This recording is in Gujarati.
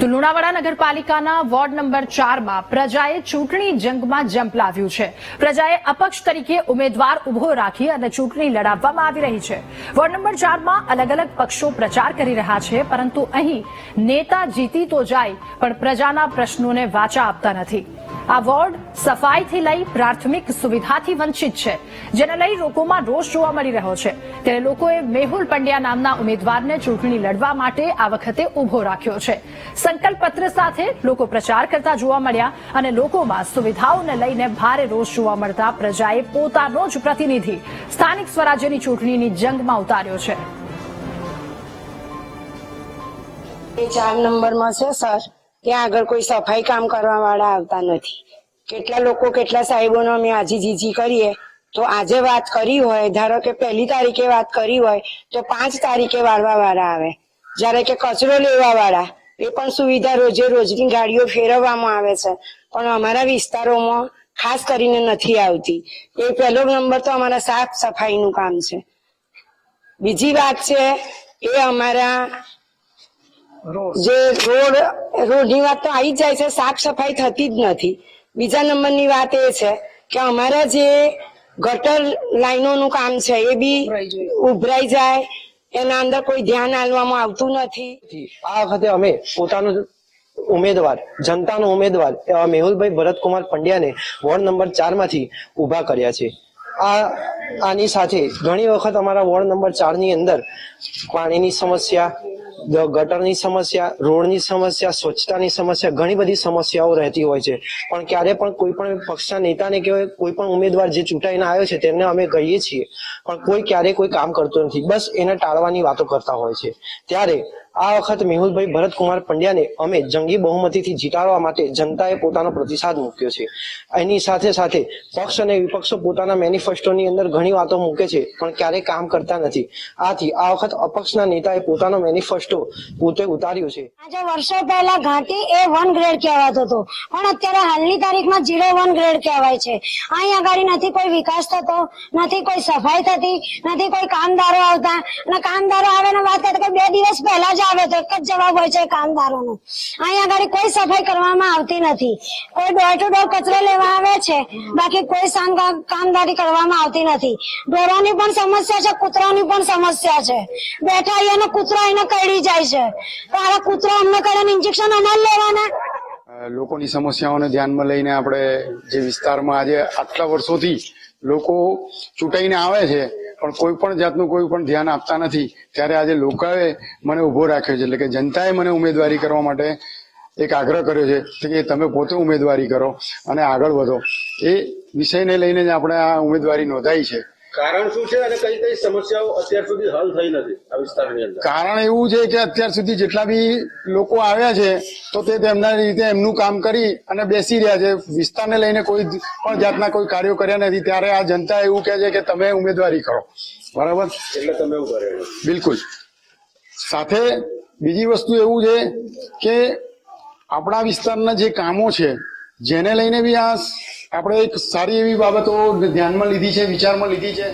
તો લુણાવાડા નગરપાલિકાના વોર્ડ નંબર ચારમાં પ્રજાએ ચૂંટણી જંગમાં ઝંપલાવ્યું છે. પ્રજાએ અપક્ષ તરીકે ઉમેદવાર ઊભો રાખી અને ચૂંટણી લડાવવામાં આવી રહી છે. વોર્ડ નંબર ચારમાં અલગ અલગ પક્ષો પ્રચાર કરી રહ્યા છે, પરંતુ અહીં નેતા જીતી તો જાય, પણ પ્રજાના પ્રશ્નોને વાચા આપતા નથી. આ સફાઈથી લઈ પ્રાથમિક સુવિધાથી વંચિત છે, જેને લઈ લોકોમાં રોષ જોવા મળી રહ્યો છે. ત્યારે લોકોએ મેહુલ પંડ્યા નામના ઉમેદવારને ચૂંટણી લડવા માટે આ વખતે ઊભો રાખ્યો છે. સંકલ્પ પત્ર સાથે લોકો પ્રચાર કરતા જોવા મળ્યા અને લોકોમાં સુવિધાઓને લઈને ભારે રોષ જોવા મળતા પ્રજાએ પોતાનો જ પ્રતિનિધિ સ્થાનિક સ્વરાજ્યની ચૂંટણીની જંગમાં ઉતાર્યો છે. ચાર નંબરમાં છે, સર. ત્યાં આગળ કોઈ સફાઈ કામ કરવા વાળા આવતા નથી. કેટલા લોકો, કેટલા સાહેબોનો અમે આજી જીજી કરીએ. તો આજે વાત કરી હોય, ધારો કે પહેલી તારીખે વાત કરી હોય, તો પાંચ તારીખે વાળવા વાળા આવે. જ્યારે કે કચરો લેવા વાળા એ પણ સુવિધા રોજે રોજની ગાડીઓ ફેરવવામાં આવે છે. પણ અમારા વિસ્તારોમાં ખાસ કરીને નથી આવતી. એ પહેલો નંબર તો અમારા સાફ સફાઈનું કામ છે. બીજી વાત છે, એ અમારા જે રોડ રોડની વાત તો આવી જ જાય છે સાફ સફાઈ થતી જ નથી. બીજા નંબરની વાત એ છે કે અમારા જે ગટર લાઈનોનું કામ છે એ બી ઉભરાઈ જાય. એના અંદર કોઈ ધ્યાન આપવામાં આવતું નથી. આ વખતે અમે પોતાનો ઉમેદવાર જનતાનો ઉમેદવાર એવા મેહુલભાઈ ભરતકુમાર પંડ્યાને વોર્ડ નંબર ચારમાંથી ઊભા કર્યા છે. આ આની સાથે ઘણી વખત અમારા વોર્ડ નંબર ચારની અંદર પાણીની સમસ્યા ગટરની સમસ્યા, રોડની સમસ્યા, સ્વચ્છતાની સમસ્યા, ઘણી બધી સમસ્યાઓ રહેતી હોય છે. પણ ક્યારે પણ કોઈ પણ પક્ષના નેતાને કે કોઈ પણ ઉમેદવાર જે ચૂંટાઈને આવ્યો છે, તેમને અમે કહીએ છીએ. પણ કોઈ ક્યારે કોઈ કામ કરતું નથી. બસ એને ટાળવાની વાતો કરતા હોય છે. ત્યારે આ વખત મેહુલભાઈ ભરતકુમાર પંડ્યાને અમે જંગી બહુમતીથી જીતાડવા માટે જનતાએ પોતાનો પ્રતિસાદ મૂક્યો છે. એની સાથે સાથે પક્ષ અને વિપક્ષો પોતાના મેનિફેસ્ટોની અંદર ઘણી વાતો મૂકે છે, પણ ક્યારેય કામ કરતા નથી. આથી આ વખત અપક્ષના નેતાએ પોતાનો મેનિફેસ્ટો પોતે ઉતાર્યો છે. આજે વર્ષો પહેલા ઘાટી એ વન ગ્રેડ કહેવાતો હતો, પણ અત્યારે હાલની તારીખમાં ઝીરો વન ગ્રેડ કહેવાય છે. અહીં આગળ નથી કોઈ વિકાસ થતો, નથી કોઈ સફાઈ થતી, નથી કોઈ કામદારો આવતા, અને કામદારો આવે ને વાત કરે કે બે દિવસ પહેલા જ આવે તો એક જ જવાબ હોય છે કામદારોનો. અહીંયા આગળ કોઈ સફાઈ કરવામાં આવતી નથી. કોઈ ડોર ટુ ડોર કચરો લેવા આવે છે, બાકી કોઈ કામદારી કરવામાં આવતી નથી. ઢોરોની પણ સમસ્યા છે, કૂતરાની પણ સમસ્યા છે. બેઠા અહીંયા કૂતરો એને કરડી જાય છે. તો આ કૂતરો અમને કરે ઇન્જેક્શન અમારે લેવાના. લોકોની સમસ્યાઓને ધ્યાનમાં લઈને આપણે જે વિસ્તારમાં આજે આટલા વર્ષોથી લોકો ચૂંટાઈને આવે છે પણ કોઈ પણ જાતનું કોઈ પણ ધ્યાન આપતા નથી, ત્યારે આજે લોકોએ મને ઊભો રાખ્યો છે. એટલે કે જનતાએ મને ઉમેદવારી કરવા માટે એક આગ્રહ કર્યો છે કે તમે પોતે ઉમેદવારી કરો અને આગળ વધો. એ વિષયને લઈને જ આપણે આ ઉમેદવારી નોંધાઈ છે. કારણ શું છે અને કઈ કઈ સમસ્યાઓ અત્યાર સુધી હલ થઈ નથી આ વિસ્તારની અંદર? કારણ એવું છે કે અત્યાર સુધી જેટલા બી લોકો આવ્યા છે તો તે તેમના રીતે એમનું કામ કરી અને બેસી રહ્યા છે. વિસ્તારને લઈને કોઈ પણ જાતના કોઈ કાર્યો કર્યા નથી. ત્યારે આ જનતા એવું કહે છે કે તમે ઉમેદવારી કરો. બરાબર? એટલે તમે એવું કરે બિલકુલ. સાથે બીજી વસ્તુ એવું છે કે આપણા વિસ્તારના જે કામો છે જેને લઈને બી આ આપણે એક સારી એવી બાબતો ધ્યાનમાં લીધી છે વિચારમાં લીધી છે.